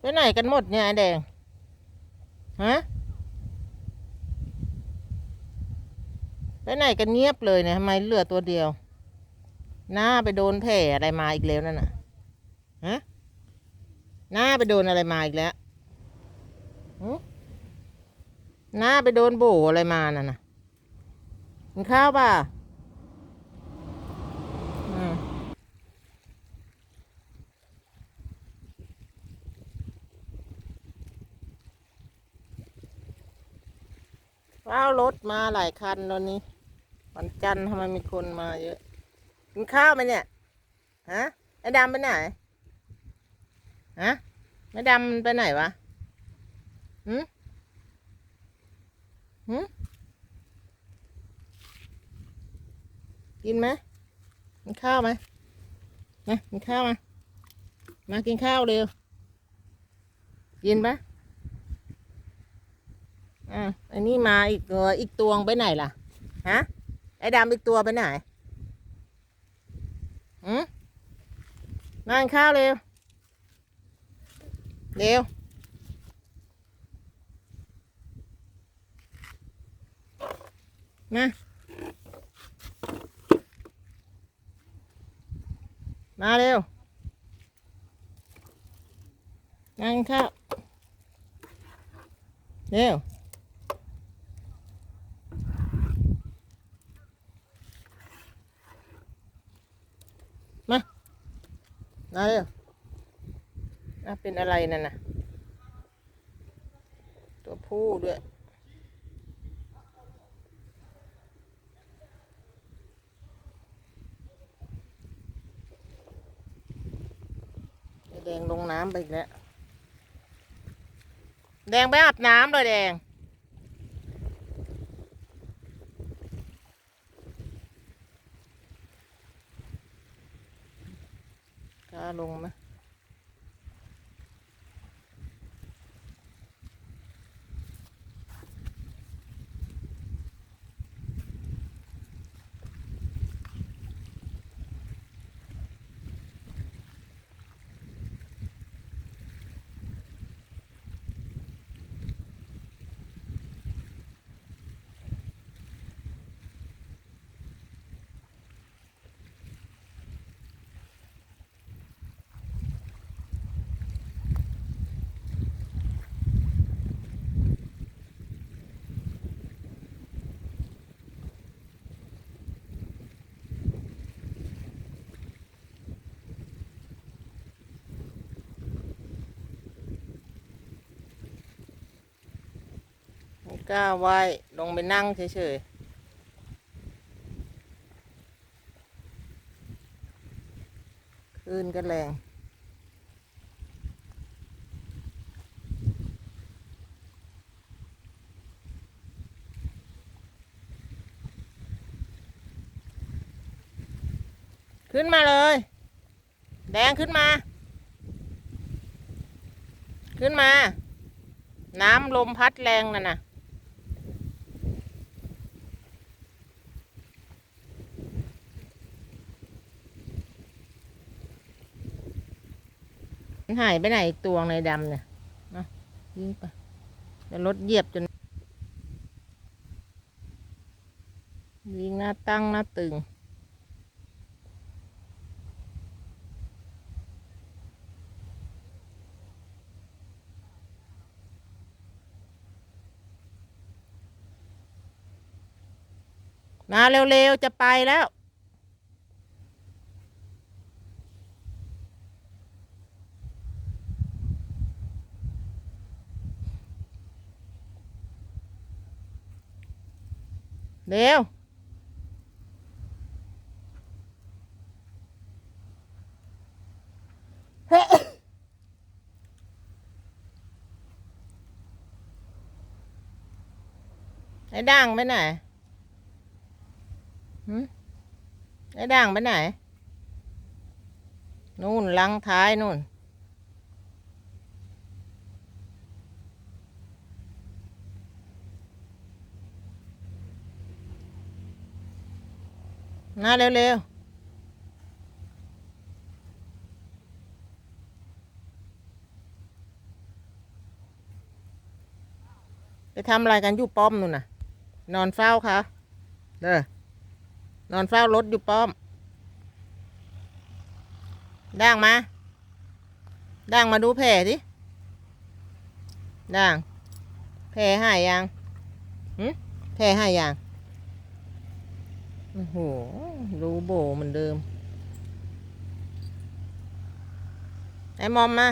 ไปไหนกันหมดเนี่ยแดง ฮะ ไปไหนกันเงียบเลยเนี่ยทำไมเหลือตัวเดียว หน้าไปโดนแผลอะไรมาอีกแล้วนั่นน่ะ ฮะ หน้าไปโดนอะไรมาอีกแล้วหน้าไปโดนโบอะไรมาน่ะน่ะกินข้าวป่ะอืม ว้าวรถมาหลายคันตอนนี้วันจันทร์ทำไมมีคนมาเยอะกินข้าวไหมเนี่ยฮะไอ้ดำไปไหนฮะไอ้ดำไปไหนวะหืมหืมกินไหมกินข้าวไหมมากินข้าวมามากินข้าวเร็วกินปะ อ่าอันนี้มาอีกตัวอีกตัวไปไหนล่ะ ฮะ ไอ้ดำอีกตัวไปไหนหืมมากินข้าวเร็ว เร็ว มา มาเร็วนั่งข้าวเร็ว มา มาเร็วอะเป็นอะไรนั่นน่ะ ตัวผู้ด้วยแดงลงน้ำไปอีกแล้ว แดงไปอาบน้ำเลยแดง ล้าลงไห กล้าไหวลงไปนั่งเฉยๆคลื่นก็แรงขึ้นมาเลย แดงขึ้นมา ขึ้นมา น้ำลมพัดแรงน่ะนะ มันหายไปไหนอีกตัวในดำเนี่ยนะยิงไปเดี๋ยวรถเหยียบจนยิงหน้าตั้งหน้าตึง มาเร็วๆ จะไปแล้ว เร็วไอ้ด่างไปไหนหืมไอ้ด่างไปไหน นู่นลังท้ายนู่น นะเร็วๆ ไปทำอะไรกันอยู่ป้อมนู่นน่ะ นอนเฝ้าคะเด้อนอนเฝ้ารถอยู่ป้อมด่างมาด่างมาดูแผลสิด่าง แผลหายยังหืมแผลหายยัง โอ้โห รูโบเหมือนเดิม ไอ้มอมมา